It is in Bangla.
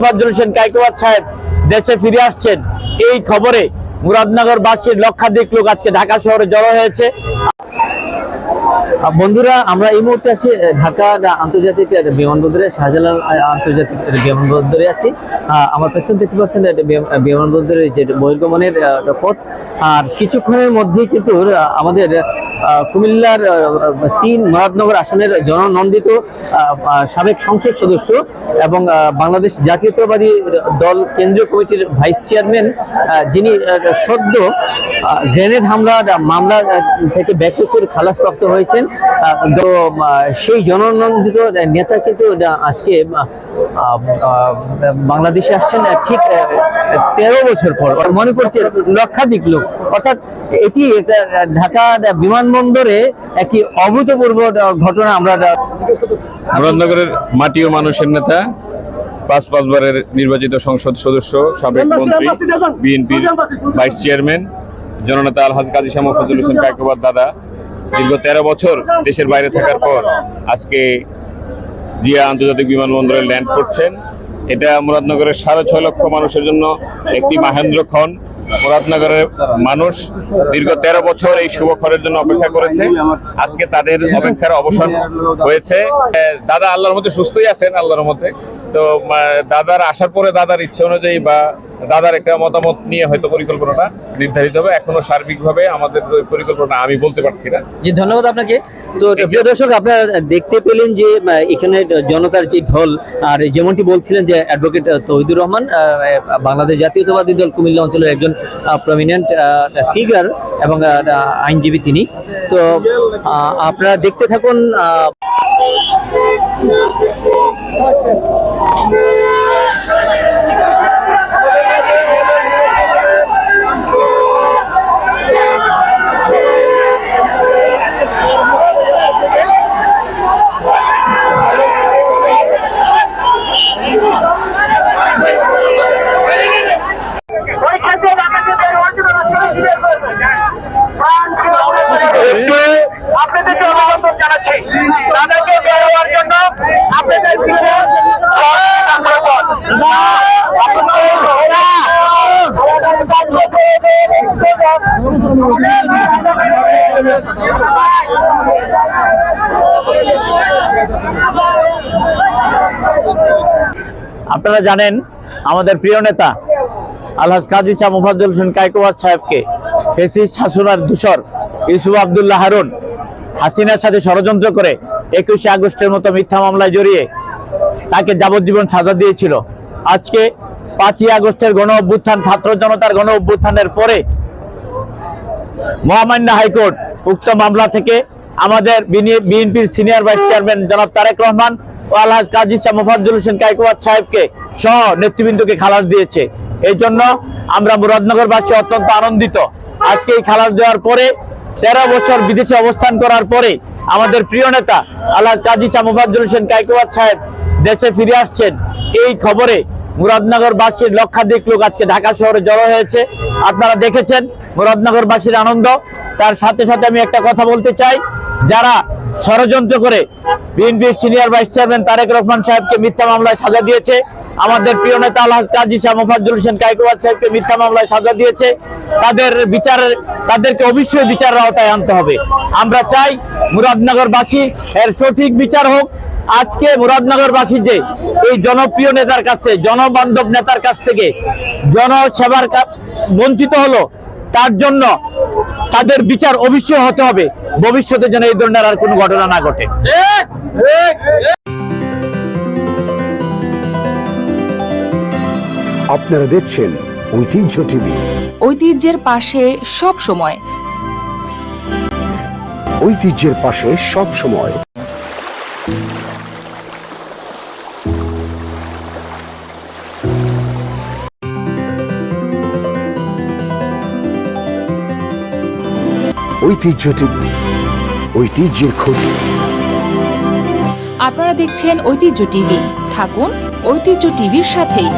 ফজল হোসেন কাইকোয়াত সাহেব দেশে ফিরে আসছেন। এই খবরে মুরাদনগর বাসীর লক্ষাধিক লোক আজকে ঢাকা শহরে জড়ো হয়েছে। বন্ধুরা, আমরা এই মুহূর্তে আছি ঢাকা আন্তর্জাতিক বিমানবন্দরে, শাহজালাল আন্তর্জাতিক বিমানবন্দরে আছি। আমার পেছন দেখতে পাচ্ছেন বিমানবন্দরের যে বহির্গমনের পথ। আর কিছুক্ষণের মধ্যেই কিন্তু আমাদের কুমিল্লার তিন মুরাদনগর আসনের জননন্দিত সাবেক সংসদ সদস্য এবং বাংলাদেশ জাতীয়তাবাদী দল কেন্দ্রীয় কমিটির ভাইস চেয়ারম্যান যিনি সদ্য গ্রেনেড হামলার মামলা থেকে ব্যক্তির খালাসপ্রাপ্ত হয়েছেন। তো সেই জননন্দিত নেতা কিন্তু আজকে বাংলাদেশে আসছেন ঠিক তেরো বছর পর মনে পড়ছে লক্ষাধিক লোক, অর্থাৎ এটি ঢাকা বিমানবন্দরে একটি অভূতপূর্ব ঘটনা আমরা মুরাদনগরের মাটি ও মানুষের নেতা পাঁচ পাঁচবারের নির্বাচিত সংসদ সদস্য সাবেক মন্ত্রী বিএনপির ভাইস চেয়ারম্যান জননেতা আলহাজ কাজী শাহ ফজল হোসেন কায়কোবাদ দাদা দীর্ঘ তেরো বছর দেশের বাইরে থাকার পর আজকে জিয়া আন্তর্জাতিক বিমানবন্দরে ল্যান্ড করছেন। এটা মুরাদনগরের সাড়ে ছয় লক্ষ মানুষের জন্য একটি মাহেন্দ্র খন মুরাদনগরের মানুষ দীর্ঘ তেরো বছর এই শুভক্ষণের জন্য অপেক্ষা করেছে। আজকে তাদের অপেক্ষার অবসান হয়েছে। দাদা আল্লাহর মধ্যে সুস্থই আছেন, আল্লাহর মধ্যে। তো দাদার আসার পরে দাদার ইচ্ছে অনুযায়ী বা দাদার একটা মতামত নিয়ে হয়তো পরিকল্পনাটা নির্ধারিত হবে। এখনও সার্বিকভাবে আমাদের পরিকল্পনা আমি বলতে পারছি না। জি ধন্যবাদ আপনাকে। তো প্রিয় দর্শক আপনারা দেখতে পেলেন যে এখানে জনতার যে ঢল আর যেমনটি বলছিলেন যে অ্যাডভোকেট তহিদুর রহমান বাংলাদেশ জাতীয়তাবাদী দল কুমিল্লা অঞ্চলের একজন প্রমিনেন্ট ফিগার এবং আইনজীবী তিনি। তো আপনারা দেখতে থাকুন আহ, একটু আপনাদেরকে অভিনন্দন জানাচ্ছি। তাদেরকে বের হওয়ার জন্য আপনাদের আপনারা জানেন, আমাদের প্রিয় নেতা আলহাজ কাজী শাহ মুফাজ্জল হোসেন কায়কোয়াত সাহেবকে ফেসিস শাসনার দূষর ইউসুফ আবদুল্লাহ হারুন হাসিনার সাথে ষড়যন্ত্র করে একুশে আগস্টের মতো মিথ্যা মামলায় জড়িয়ে তাকে যাবজ্জীবন সাজা দিয়েছিল। আজকে পাঁচই আগস্টের গণ অভ্যুত্থান, ছাত্র জনতার গণ অভ্যুত্থানের পরে মহামান্য হাইকোর্ট উক্ত মামলা থেকে আমাদের বিএনপির সিনিয়র ভাইস চেয়ারম্যান জনাব তারেক রহমান ও আলহাজ কাজী শাহ মুফাজ্জল হোসেন কায়কোয়াত সাহেবকে সহ নেতৃবৃন্দকে খালাস দিয়েছে। এই জন্য আমরা মুরাদনগরবাসী অত্যন্ত আনন্দিত। আজকে এই খালাস দেওয়ার পরে, তেরো বছর বিদেশে অবস্থান করার পরে আমাদের প্রিয় নেতা আলহাজ কাজী শাহ মুফাজ্জল হোসেন কায়কোয়াত সাহেব দেশে ফিরে আসছেন। এই খবরে মুরাদনগরবাসীর লক্ষাধিক লোক আজকে ঢাকা শহরে জড়ো হয়েছে। আপনারা দেখেছেন মুরাদনগরবাসীর আনন্দ। তার সাথে সাথে আমি একটা কথা বলতে চাই। যারা ষড়যন্ত্র করে বিএনপির senior vice chairman Tarique Rahman সাহেবকে মিথ্যা মামলায় সাজা দিয়েছে, আমাদের প্রিয় নেতা আলহাজ কাজী শাহ মোফাজ্জল হোসেন কায়কোয়াত সাহেবকে মিথ্যা মামলায় সাজা দিয়েছে। তাদের বিচারের, তাদেরকে অবশ্যই বিচারের আওতায় আনতে হবে। আমরা চাই মুরাদনগরবাসী এর সঠিক বিচার হোক আজকে মুরাদনগরবাসী যে এই জনপ্রিয় নেতার কাছ থেকে জনবান্ধব নেতার কাছ থেকে জনসেবার বঞ্চিত হলো তার জন্য তাদের বিচার অবশ্যই হতে হবে। ভবিষ্যতে যেন এই ধরনের আর কোনো ঘটনা না ঘটে। আপনারা দেখছেন ঐতিহ্য টিভি। ঐতিহ্যের পাশে সব সময়। ঐতিহ্যের পাশে সব সময়। ঐতিহ্য ঐতিহ্যের খোঁজ। আপনারা দেখছেন ঐতিহ্য টিভি। থাকুন ঐতিহ্য টিভির সাথেই।